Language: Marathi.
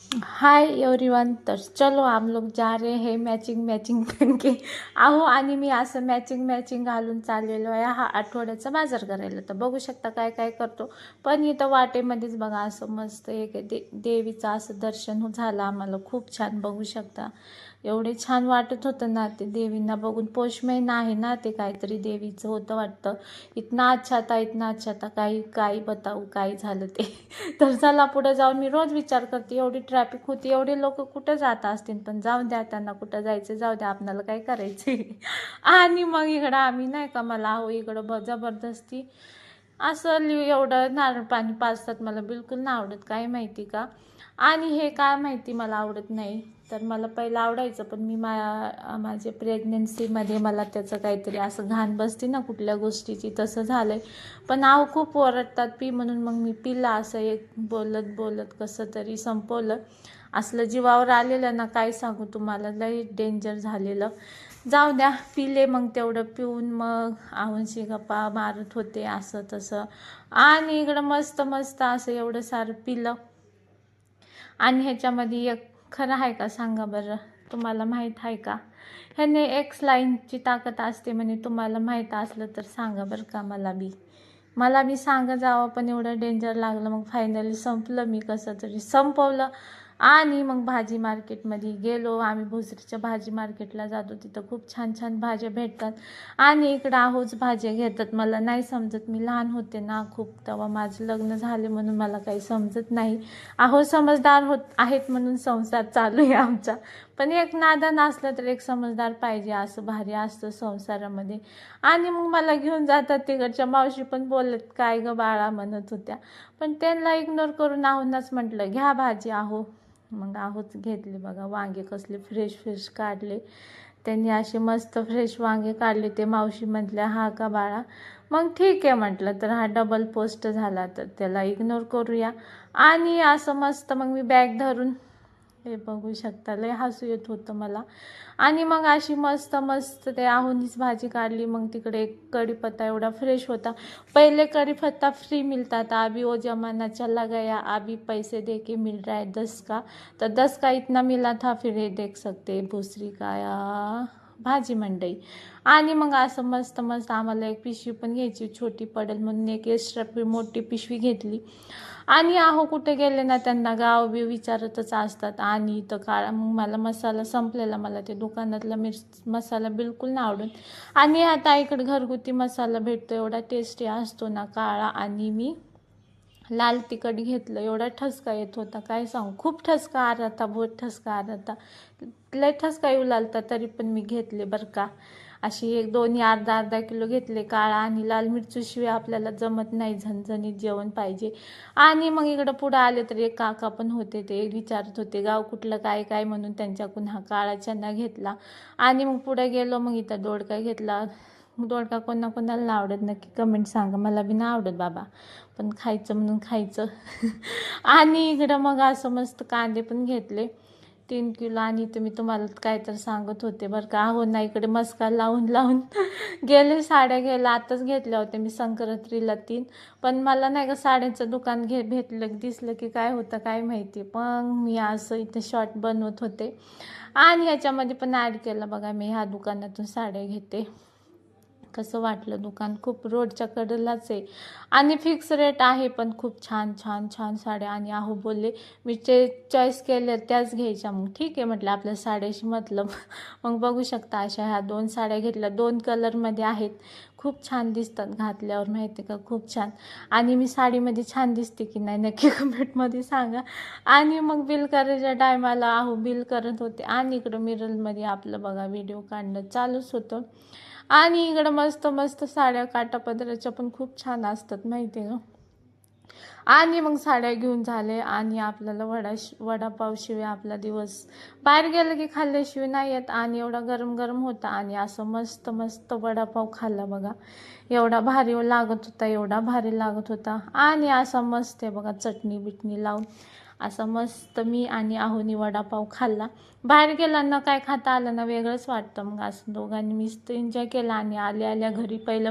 हाय एवरीवन तर चलो आम लोग जा रहे हे मॅचिंग मॅचिंग पहन आहो आणि मी असं मॅचिंग मॅचिंग घालून चाललेलो आहे. हा आठवड्याचा बाजार करायला. तर बघू शकता काय काय करतो. पण इथं वाटेमध्येच बघा असं मस्त एक दे देवीचं असं दर्शन झालं आम्हाला. खूप छान बघू शकता. एवढे छान वाटत होतं ना ते देवींना बघून. पोष महिना आहे ना ते काहीतरी देवीचं होतं वाटतं. इतना अच्छा था इतना अच्छा था काही काही बताऊ काय झालं ते. तर चला पुढे जाऊन मी रोज विचार करते. एवढी ट्रॅफिक होती एवढे लोक कुठं जात असतील? पण जाऊ द्या त्यांना कुठं जायचं जाऊ द्या. आपल्याला काय करायचे? आणि मग इकडं आम्ही नाही का मला अहो इकडं ब जबरदस्ती असं एवढं नारळ पाणी पाजतात. मला बिलकुल नाही आवडत. काय माहिती का? आणि हे काय माहिती मला आवडत नाही. तर मला पहिलं आवडायचं पण मी मा माझे प्रेग्नेन्सीमध्ये मला त्याचं काहीतरी असं घाण बसते ना कुठल्या गोष्टीची तसं झालं आहे पण आव खूप ओरडतात पी म्हणून मग मी पिला असं एक बोलत बोलत कसं तरी संपवलं. असलं जीवावर आलेलं ना काय सांगू तुम्हाला लई डेंजर झालेलं. जाऊ द्या पिले मग तेवढं पिऊन मग आवंशी गप्पा मारत होते असं तसं. आणि इकडं मस्त मस्त असं एवढं सारं पिलं आणि ह्याच्यामध्ये एक खरं आहे का सांगा बरं? तुम्हाला माहीत आहे का? ह्याने एक्स लाईनची ताकद असते म्हणे तुम्हाला माहीत असलं तर सांगा बरं का मला बी. मला बी सांगा जावं पण एवढं डेंजर लागलं मग फायनली संपलं मी कसं तरी. संपवलं आणि मग भाजी मार्केटमध्ये गेलो. आम्ही भोसरीच्या भाजी मार्केटला जातो. तिथं खूप छान छान भाज्या भेटतात. आणि इकडं आहोच भाज्या घेतात. मला नाही समजत मी लहान होते ना खूप. तेव्हा माझं लग्न झाले म्हणून मला काही समजत नाही. आहो समजदार होत आहेत म्हणून संसार चालू आहे आमचा. पण एक नादान असलं तर एक समजदार पाहिजे. असं भारी असतं संसारामध्ये. आणि मग मला घेऊन जातात तिकडच्या मावशी पण बोलत काय गं बाळा म्हणत होत्या. पण त्यांना इग्नोर करून आहोनच म्हटलं घ्या भाजी आहो मग आहोच घेतले बघा वांगे कसले फ्रेश फ्रेश काढले. त्यांनी असे मस्त फ्रेश वांगे काढले. ते मावशी म्हटल्या हा का बाळा? मग ठीक आहे म्हटलं तर हा डबल पोस्ट झाला. तर त्याला इग्नोर करूया. आणि असं मस्त मग मी बॅग धरून हे बघू शकता. लय हसू येत होतं मला. आणि मग अशी मस्त मस्त ते आहुनीच भाजी काढली. मग तिकडे एक कढीपत्ता एवढा फ्रेश होता. पहिले कढीपत्ता फ्री मिलता था अभी वो जमाना चला गया अभी पैसे दे के मिल रहा है दस का तर दस का इतना मिला था फिर ये देख सकते भूसरी का या? भाजी मंडई. आणि मग असं मस्त मस्त आम्हाला एक पिशवी पण घ्यायची छोटी पडेल म्हणून एक एक्स्ट्रा मोठी पिशवी घेतली. आणि आहो कुठे गेले ना त्यांना गाव बी विचारतच असतात. आणि इथं काळा मग मला मसाला संपलेला मला ते दुकानातला मिर्च मसाला बिलकुल नाही आवडून आणि आता इकडे घरगुती मसाला भेटतो एवढा टेस्टी असतो ना काळा. आणि मी लाल तिखट घेतलं एवढा ठसका येत होता. काय सांगू? खूप ठसका आला होता बहुत ठसका आराता लय ठसका येऊ तरी पण मी घेतले बरं का. अशी एक दोन्ही अर्धा अर्धा किलो घेतले काळा आणि लाल मिरचीशिवाय आपल्याला जमत नाही झणझणीत जेवण पाहिजे. आणि मग इकडं पुढं आले तर एक काका पण होते ते विचारत होते गाव कुठलं काय काय? म्हणून त्यांच्याकडून हा काळा चना घेतला. आणि मग पुढे गेलो मग इथं दोडका घेतला. दोडका कोणा कोणाला आवडत नक्की कमेंट सांगा. मला बी नाही आवडत बाबा पण खायचं म्हणून खायचं. आणि इकडं मग असं मस्त कांदे पण घेतले. तीन किलो आणि तुम्ही तुम्हाला काय तर सांगत होते बरं का. हो ना इकडे मस्का लावून लावून गेले साड्या घ्यायला आताच घेतल्या होत्या मी संक्रांतीला तीन. पण मला नाही का साड्यांचं दुकान घे भेटलं दिसलं की काय होतं काय माहिती. पण मी असं इथे शॉर्ट बनवत होते. आणि ह्याच्यामध्ये पण ॲड केलं बघा मी ह्या दुकानातून साड्या घेते. कसं वाटलं दुकान? खूप रोडच्या कडेलाच आहे. आणि फिक्स रेट आहे पण खूप छान छान छान साड्या. आणि आहो बोलले मी जे चॉईस केल्या त्याच घ्यायच्या. मग ठीक आहे म्हटलं आपल्या साड्याशी मतलब. मग बघू शकता अशा ह्या दोन साड्या घेतल्या. दोन कलरमध्ये आहेत. खूप छान दिसतात घातल्यावर माहिती का? खूप छान. आणि मी साडीमध्ये छान दिसते की नाही नक्की कमेंटमध्ये सांगा. आणि मग बिल करायच्या टायमाला आहो बिल करत होते. आणि इकडं मिरलमध्ये आपलं बघा व्हिडिओ काढणं चालूच होतं. आणि इकडं मस्त मस्त साड्या काटापदराच्या पण खूप छान असतात माहिती आहे का? आणि मग साड्या घेऊन झाले आणि आपल्याला वडा वडापावशिवाय आपला दिवस बाहेर गेलं की खाल्ल्याशिवाय नाही येत आणि एवढा गरम गरम होता आणि असं मस्त मस्त वडापाव खाल्ला बघा. एवढा भारी लागत होता एवढा भारी लागत होता. आणि असा मस्त आहे बघा चटणी बिटणी लावून. असा मस्त मी आणि आहोनी वडापाव खाल्ला. बाहेर गेला काय खाता आलं ना वेगळंच वाटतं मग असं दोघांनी मस्त एन्जॉय केला आणि आल्या आल्या घरी पहिलं